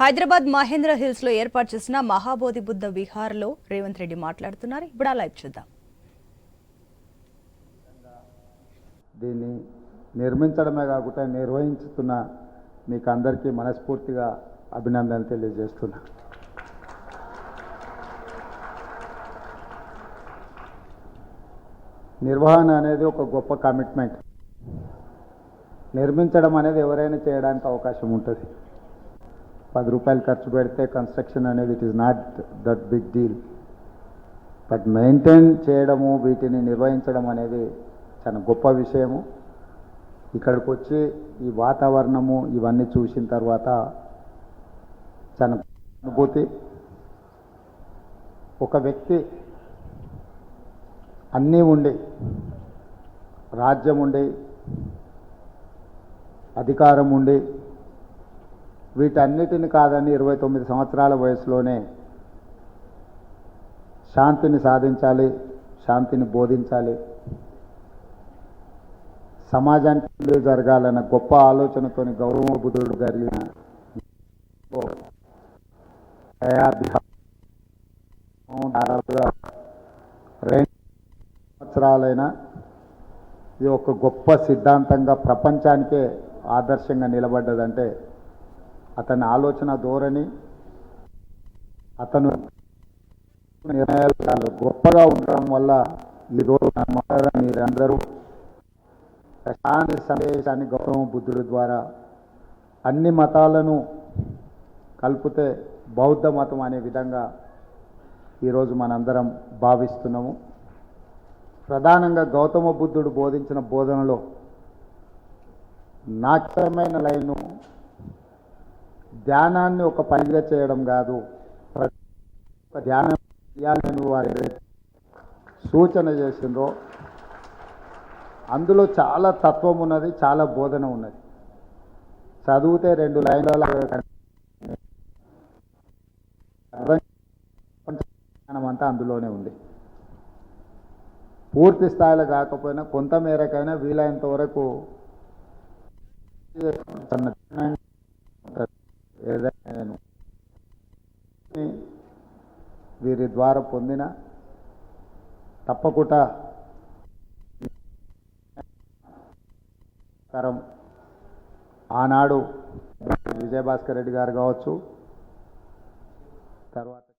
హైదరాబాద్ మహేంద్ర హిల్స్లో ఏర్పాటు చేసిన మహాబోధి బుద్ధ విహార్లో రేవంత్ రెడ్డి మాట్లాడుతున్నారు. ఇప్పుడు ఆ లైవ్ చూద్దాం. దీన్ని నిర్మించడమే కాకుండా నిర్వహించుతున్న మీకు అందరికీ మనస్ఫూర్తిగా అభినందనలు తెలియజేస్తున్నా. నిర్వహణ అనేది ఒక గొప్ప కమిట్మెంట్ నిర్మించడం అనేది ఎవరైనా చేయడానికి అవకాశం ఉంటుంది. పది రూపాయలు ఖర్చు పెడితే కన్స్ట్రక్షన్ అనేది it is not that big deal but maintain చేయడము వీటిని నిర్వహించడం అనేది చాలా గొప్ప విషయము. ఇక్కడికి వచ్చి ఈ వాతావరణము ఇవన్నీ చూసిన తర్వాత చాలా అనుభూతి. ఒక వ్యక్తి అన్నీ ఉండి రాజ్యం ఉండి అధికారం ఉండి వీటన్నిటిని కాదని ఇరవై తొమ్మిది సంవత్సరాల వయసులోనే శాంతిని సాధించాలి శాంతిని బోధించాలి. సమాజానికి జరగాలన్న గొప్ప ఆలోచనతోని గౌరవ బుద్ధుడు కలిగిన రెండు సంవత్సరాలైనా ఇది ఒక గొప్ప సిద్ధాంతంగా ప్రపంచానికే ఆదర్శంగా నిలబడ్డదంటే అతని ఆలోచన ధోరణి అతను నిర్ణయాలు గొప్పగా ఉండడం వల్ల ఈరోజు మీరందరూ శాంతి సందేశాన్ని గౌతమ బుద్ధుడి ద్వారా అన్ని మతాలను కలిపితే బౌద్ధ మతం అనే విధంగా ఈరోజు మనందరం భావిస్తున్నాము. ప్రధానంగా గౌతమ బుద్ధుడు బోధించిన బోధనలో నాట్యమైన లైను ధ్యానాన్ని ఒక పనిగా చేయడం కాదు. ఒక ధ్యానం చేయాలని వారు సూచన చేసిండ్రో అందులో చాలా తత్వం ఉన్నది చాలా బోధన ఉన్నది. చదివితే రెండు లైన్ల అంతా అందులోనే ఉంది. పూర్తి స్థాయిలో కాకపోయినా కొంత మేరకైనా వీలైనంత వరకు వీరి ద్వారా పొందిన తప్పకుండా తరం ఆనాడు విజయభాస్కర్ రెడ్డి గారు కావచ్చు తర్వాత